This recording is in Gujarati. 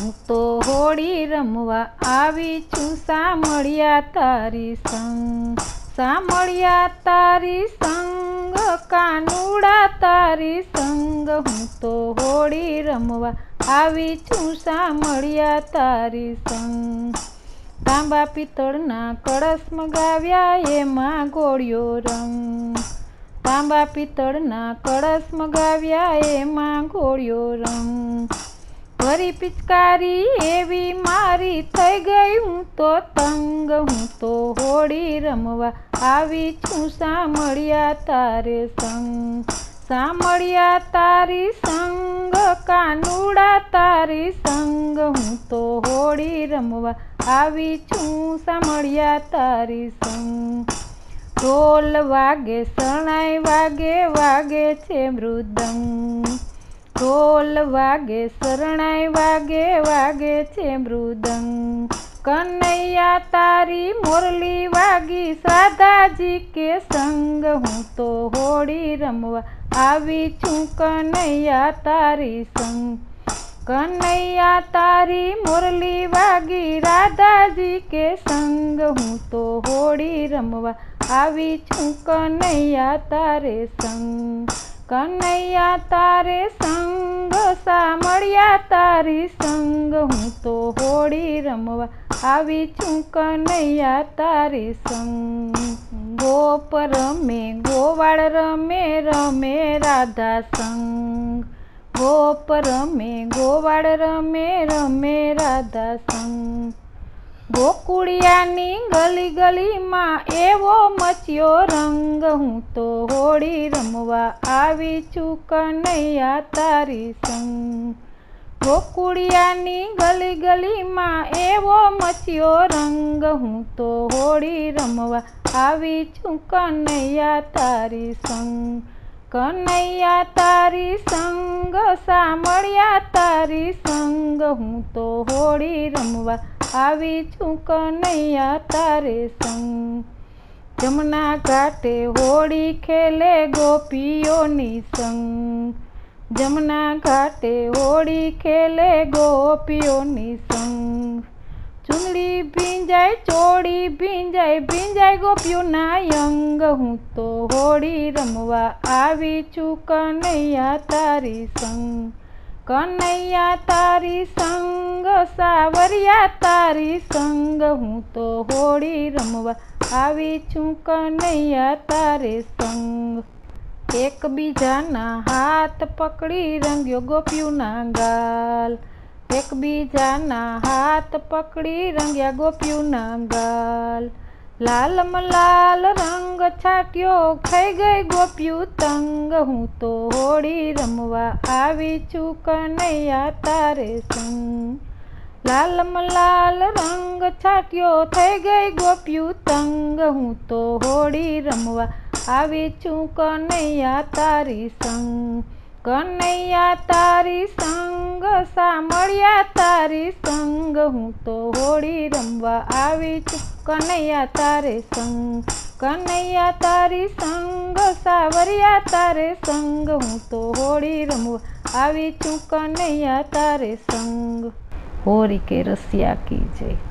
હું તો હોળી રમવા આવી છું, સાંભળ્યા તારી સંગ સામળિયા તારી સંગ, કાનુડા તારી સંગ. હું તો હોળી રમવા આવી છું, સાંભળ્યા તારી સંગ. તાંબા પિત્તળના કળશ મગાવ્યા, એમાં ગોળ્યો રંગ. તાંબા પિત્તળના કળશ મગાવ્યા, એમાં ગોળ્યો રંગ. ભરી પિચકારી એવી મારી થઈ ગઈ. હું તો તંગ, હું તો હોળી રમવા આવી છું. સાંભળ્યા તારે સંગ, સાંભળ્યા તારી સંગ, કાનુડા તારી સંગ. હું તો હોળી રમવા આવી છું, સાંભળ્યા તારી સંગ. ઢોલ વાગે, શરણાઈ વાગે વાગે છે મૃદંગ. ઢોલ વાગે, શરણાઈ વાગે વાગે છે મૃદંગ. કનૈયા તારી મોરલી વાગી, સાધાજી કે સંગ. હું તો હોળી રમવા આવી છું કનૈયા તારી સંગ. કનૈયા તારી મોરલી વાગી, રાધાજી કે સંગ. હું તો હોળી રમવા આવી છું કનૈયા તારે સંગ. કનૈયા તારે સંગ સામળ્યા તારી સંગ હું તો હોળી રમવા આવી છું. કનૈયા તારી સંગ ગોપ રમે, ગોવાળ રમે રમે રાધા સંગ. ગોપ રમે, ગોવાળ રમે રમે રાધા સંગ. ગોકુળિયાની ગલી ગલીમાં એવો મચ્યો રંગ. હું તો હોળી રમવા આવી છું કનૈયા તારી સંગ. ગોકુળિયાની ગલી ગલીમાં એવો મચ્યો રંગ. હું તો હોળી રમવા આવી છું કનૈયા તારી સંગ. કનૈયા તારી સંગ સાંભળ્યા તારી સંગ, હું તો હોળી રમવા આવી છું કનૈયા તારે સંગ. જમના ઘાટે હોળી ખેલે ગોપીઓની સંગ. જમના ઘાટે હોળી ખેલે ગોપીઓની સંગ. ચૂંદડી ભીંજાય, ચોળી ભીંજાય ભીંજાય ગોપીઓના અંગ. હું તો હોળી રમવા આવી છું, કનૈયા તારી સંગ. કનૈયા તારી સંગ, સાવરિયા તારી સંગ. હું તો હોળી રમવા આવી છું, કનૈયા તારે સંગ. એકબીજાના હાથ પકડી રંગ્યો ગોપીઓના ગાલ. એકબીજાના હાથ પકડી રંગ્યા ગોપીઓના ગાલ. લાલમ લાલ રંગ છાટ્યો, થઈ ગઈ ગોપિયું તંગ. હું તો હોળી રમવા આવી છું, કનૈયા તારે સંગ. લાલમ લાલ રંગ છાટ્યો, થઈ ગઈ ગોપિયું તંગ. હું તો હોળી રમવા આવી છું, કનૈયા તારી સંગ. કનૈયા તારી સંગ સાંભળ્યા તારી સંગ, હું તો હોળી રમવા આવી છું. કનૈયા તારે સંગ, કનૈયા તારી સંગ, સાવરિયા તારે સંગ, હું તો હોળી રમવા આવી છું. કનૈયા તારે સંગ, હોરી કે રસિયા કી જય.